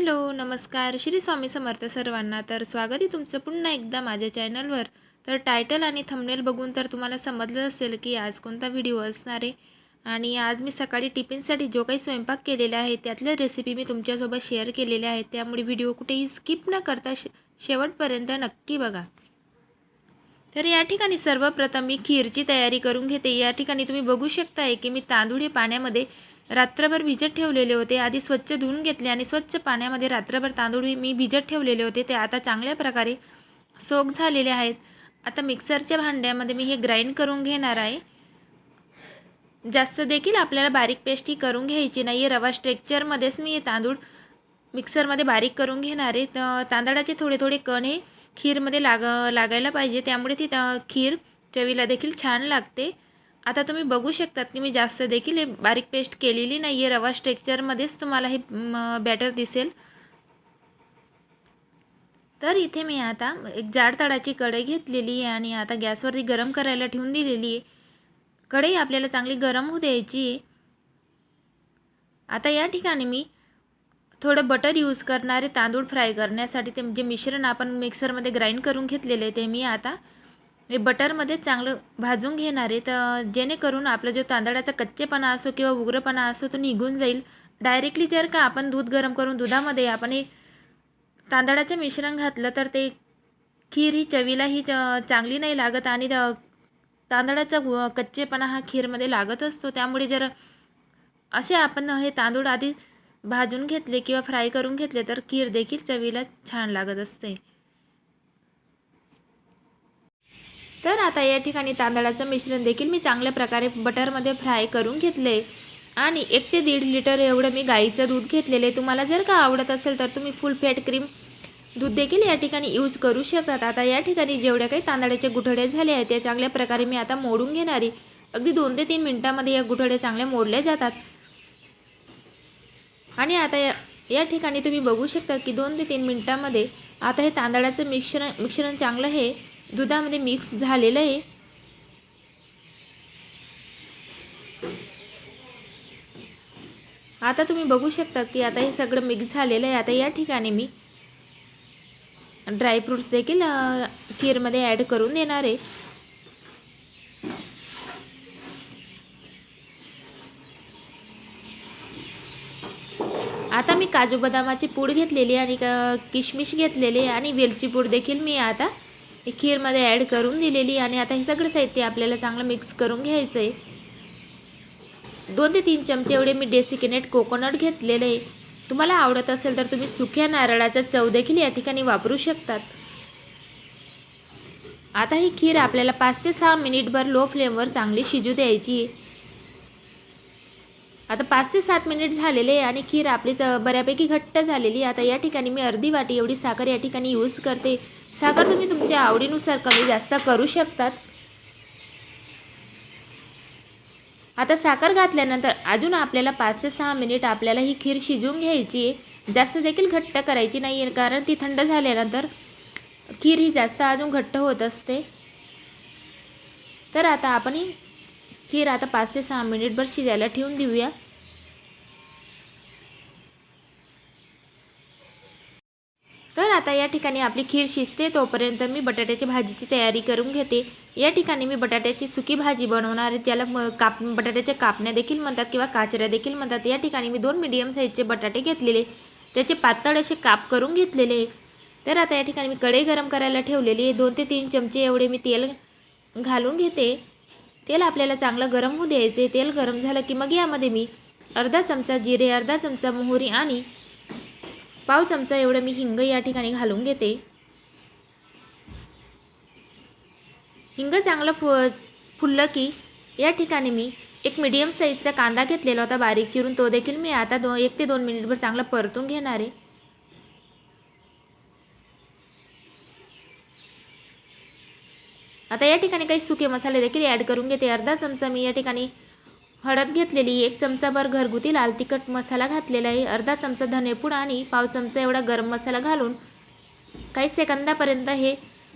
Hello नमस्कार. श्री स्वामी समर्थ सर्वांना तर स्वागत आहे तुमचं पुन्हा एकदा माझ्या चॅनलवर. तर टायटल आणि थंबनेल बघून तर तुम्हाला समजलं असेल की आज कोणता व्हिडिओ असणार आहे. आणि आज मी सकाळी टिफिनसाठी जो काही स्वयंपाक केलेला आहे त्यातल्या रेसिपी मी तुमच्यासोबत शेअर केलेल्या आहेत. त्यामुळे व्हिडिओ कुठेही स्किप न करता शे शेवटपर्यंत नक्की बघा. तर या ठिकाणी सर्वप्रथम मी खीरची तयारी करून घेते. या ठिकाणी तुम्ही बघू शकताय की मी तांदूळ हे पाण्यामध्ये रात्रभर भिजत ठेवलेले होते. आधी स्वच्छ धुवून घेतले आणि स्वच्छ पाण्यामध्ये रात्रभर तांदूळ मी भिजत ठेवलेले होते. ते आता चांगल्या प्रकारे सोक झालेले आहेत. आता मिक्सरच्या भांड्यामध्ये मी हे ग्राइंड करून घेणार आहे. जास्त देखील आपल्याला बारीक पेस्ट ही करून घ्यायची नाही आहे रवा स्ट्रेक्चरमध्येच मी हे तांदूळ मिक्सरमध्ये बारीक करून घेणार आहे. तर तांदळाचे थोडे थोडे कण हे खीरमध्ये लाग लागायला पाहिजे. त्यामुळे ती खीर चवीला देखील छान लागते. आता तुम्ही बघू शकतात की मी जास्त देखील हे बारीक पेस्ट केलेली नाही आहे रवा स्ट्रेक्चरमध्येच तुम्हाला हे बॅटर दिसेल. तर इथे मी आता एक जाड तळाची कढई घेतलेली आहे आणि आता गॅसवरती गरम करायला ठेवून दिलेली आहे. कढई आपल्याला चांगली गरम होऊ द्यायची आहे. आता या ठिकाणी मी थोडं बटर यूज करणारे तांदूळ फ्राय करण्यासाठी ते जे मिश्रण आपण मिक्सरमध्ये ग्राइंड करून घेतलेले ते मी आता हे बटरमध्ये चांगलं भाजून घेणार आहे. तर जेणेकरून आपला जो तांदळाचा कच्चेपणा असो किंवा उग्रपणा असो तो निघून जाईल. डायरेक्टली जर का आपण दूध गरम करून दुधामध्ये आपण हे तांदळाचं मिश्रण घातलं तर ते खीर ही चवीला ही च- चांगली नाही लागत आणि तांदळाचा कच्चेपणा हा खीरमध्ये लागत असतो. त्यामुळे जर असे आपण हे तांदूळ आधी भाजून घेतले किंवा फ्राय करून घेतले तर खीर देखील चवीला छान लागत असते. तर आता या ठिकाणी तांदळाचं मिश्रण देखील मी चांगल्या प्रकारे बटरमध्ये फ्राय करून घेतले. आणि एक ते दीड लिटर एवढं मी गाईचं दूध घेतलेलं आहे. तुम्हाला जर का आवडत असेल तर तुम्ही फुल फॅट क्रीम दूध देखील या ठिकाणी यूज करू शकतात. आता या ठिकाणी जेवढ्या काही तांदळाचे गुठळे झाले आहेत त्या चांगल्या प्रकारे मी आता मोडून घेणारी अगदी दोन ते तीन मिनटामध्ये या गुठळे चांगले मोडले जातात. आणि आता या या ठिकाणी तुम्ही बघू शकता की दोन ते तीन मिनटामध्ये आता हे तांदळाचं मिश्रण मिश्रण चांगलं हे दुधामध्ये मिक्स झालेलं आहे. आता तुम्ही बघू शकता की आता हे सगळं मिक्स झालेलं आहे. आता या ठिकाणी मी ड्रायफ्रूट्स देखील खीरमध्ये ॲड करून देणार आहे. आता मी काजू बदामाची पूड घेतलेली आणि क- किशमिश घेतलेली आणि वेलची पूड देखील मी आता खीरमध्ये ॲड करून दिलेली आणि आता हे सगळं साहित्य आपल्याला चांगलं मिक्स करून घ्यायचं आहे दोन ते तीन चमचे एवढे मी डेसिकेनेट कोकोनट घेतलेले आहे. तुम्हाला आवडत असेल तर तुम्ही सुक्या नारळाचा चव देखील या ठिकाणी वापरू शकतात. आता ही खीर आपल्याला पाच ते सहा मिनिटभर लो फ्लेमवर चांगली शिजू द्यायची आहे. आता पाच ते सात मिनिट झालेले आहे आणि खीर आपली च- बऱ्यापैकी घट्ट झालेली आहे. आता या ठिकाणी मी अर्धी वाटी एवढी साखर या ठिकाणी यूज करते. साखर तुम्ही तुमच्या आवडीनुसार कमी जास्त करू शकतात. आता साखर घातल्यानंतर अजून आपल्याला पाच ते सहा मिनिट आपल्याला ही खीर शिजवून घ्यायची आहे. जास्त देखील घट्ट करायची नाही आहे कारण ती थंड झाल्यानंतर खीर ही जास्त अजून घट्ट होत असते. तर आता आपण खीर आता पाच ते सहा मिनिटभर शिजायला ठेवून देऊया. तर आता या ठिकाणी आपली खीर शिजते तोपर्यंत मी बटाट्याची भाजीची तयारी करून घेते. या ठिकाणी मी बटाट्याची सुकी भाजी बनवणार ज्याला काप बटाट्याच्या कापण्या देखील म्हणतात किंवा काचऱ्या देखील म्हणतात. या ठिकाणी मी दोन मिडियम साईजचे बटाटे घेतलेले. त्याचे पातळ असे काप करून घेतलेले. तर आता या ठिकाणी मी कढई गरम करायला ठेवलेली आहे. दोन ते तीन चमचे एवढे मी तेल घालून घेते. तेल आपल्याला चांगलं गरम होऊ द्यायचे. तेल गरम झालं की मग यामध्ये मी अर्धा चमचा जिरे अर्धा चमचा मोहरी आणि पाव चमचा एवढं मी हिंग या ठिकाणी घालून घेते. हिंग चांगलं फु फुललं की या ठिकाणी मी एक मीडियम साईजचा कांदा घेतलेला होता बारीक चिरून. तो देखील मी आता दो एक ते दोन मिनिटभर चांगला परतून घेणार आहे. आता या ठिकाणी काही सुके मसाले देखील ॲड करून घेते. अर्धा चमचा मी या ठिकाणी हळद घेतलेली एक चमचाभर घरगुती लाल तिखट मसाला घातलेला आहे. अर्धा चमचा धनेपूड आणि पाव चमचा एवढा गरम मसाला घालून काही सेकंदापर्यंत हे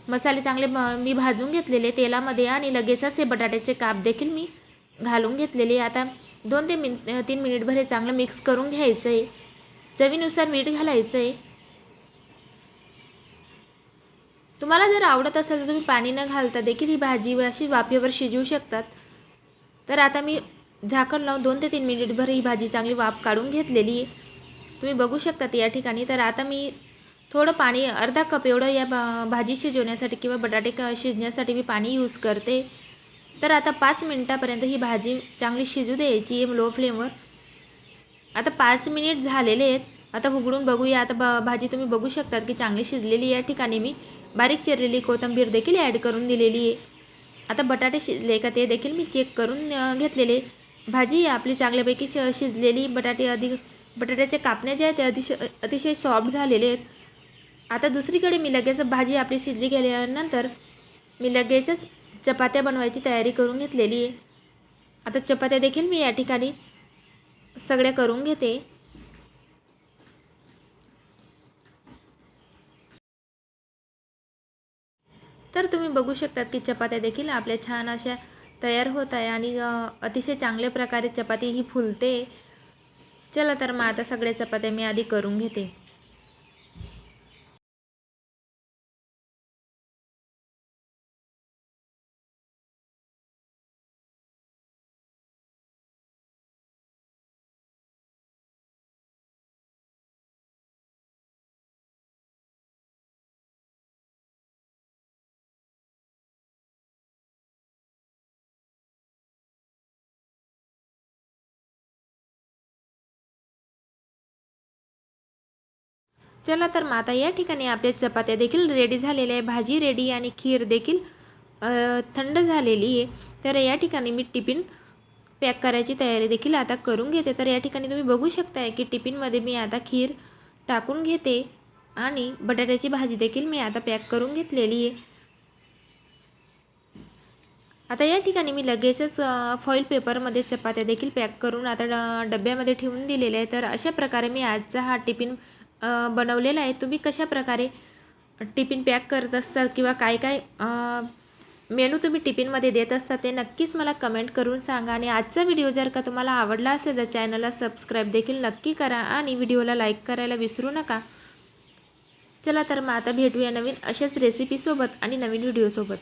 मसाले चांगले मी भाजून घेतलेले तेलामध्ये आणि लगेचच हे बटाट्याचे काप देखील मी घालून घेतलेले. आता दोन ते मिन तीन मिनिटभर हे चांगलं मिक्स करून घ्यायचं आहे चवीनुसार मीठ घालायचं आहे तुम्हाला जर आवडत असेल तर तुम्ही पाणी न घालता देखील ही भाजी अशी वाफेवर शिजवू शकतात. तर आता मी झाकण लावून दोन ते तीन मिनिटभर ही भाजी चांगली वाफ काढून घेतलेली आहे. तुम्ही बघू शकतात या ठिकाणी. तर आता मी थोडं पाणी अर्धा कप एवढं या भाजी शिजवण्यासाठी किंवा बटाटे क शिजण्यासाठी मी पाणी यूज करते. तर आता पाच मिनटापर्यंत ही भाजी चांगली शिजू द्यायची आहे लो फ्लेमवर आता पाच मिनिट झालेले आहेत. आता उघडून बघूया. आता ब भाजी तुम्ही बघू शकतात की चांगली शिजलेली या ठिकाणी मी. बारीक चिरलेली कोथिंबीर देखील ॲड करून दिलेली आहे. आता बटाटे शिजले का ते देखील मी चेक करून घेतलेले. भाजी आपली चांगल्यापैकी श शिजलेली बटाटे अधिक बटाट्याच्या कापण्या ज्या आहेत ते अतिशय अतिशय सॉफ्ट झालेले आहेत. आता दुसरीकडे मी लगेच भाजी आपली शिजली गेल्यानंतर मी लगेचच चपात्या बनवायची तयारी करून घेतलेली आहे. आता चपात्या देखील मी या ठिकाणी सगळ्या करून घेते. तर तुम्ही बघू शकतात की चपात्या देखील आपल्या छान अशा तयार होत आहे आणि अतिशय चांगल्या प्रकारे चपाती ही फुलते. चला तर मग आता सगळ्या चपात्या मी आधी करून घेते. चला तर मग आता या ठिकाणी आपल्या चपात्या देखील रेडी झालेल्या आहे भाजी रेडी आणि खीर देखील थंड झालेली आहे. तर या ठिकाणी मी टिफिन पॅक करायची तयारी देखील आता करून घेते. तर या ठिकाणी तुम्ही बघू शकताय की टिफिनमध्ये मी आता खीर टाकून घेते आणि बटाट्याची भाजी देखील मी आता पॅक करून घेतलेली आहे. आता या ठिकाणी मी लगेचच फॉईल पेपरमध्ये चपात्या देखील पॅक करून आता ड डब्यामध्ये ठेवून दिलेल्या आहे तर अशा प्रकारे मी आजचा हा टिफिन बनवलेला आहे. तुम्ही कशा प्रकारे टिफिन पॅक करत असतात किंवा काय काय मेनू तुम्ही टिफिनमध्ये देत असता ते नक्कीच मला कमेंट करून सांगा. आणि आजचा व्हिडिओ जर का तुम्हाला आवडला असेल तर चॅनलला सबस्क्राईब देखील नक्की करा आणि व्हिडिओला लाईक करायला विसरू नका. चला तर मग आता भेटूया नवीन अशाच रेसिपीसोबत आणि नवीन व्हिडिओसोबत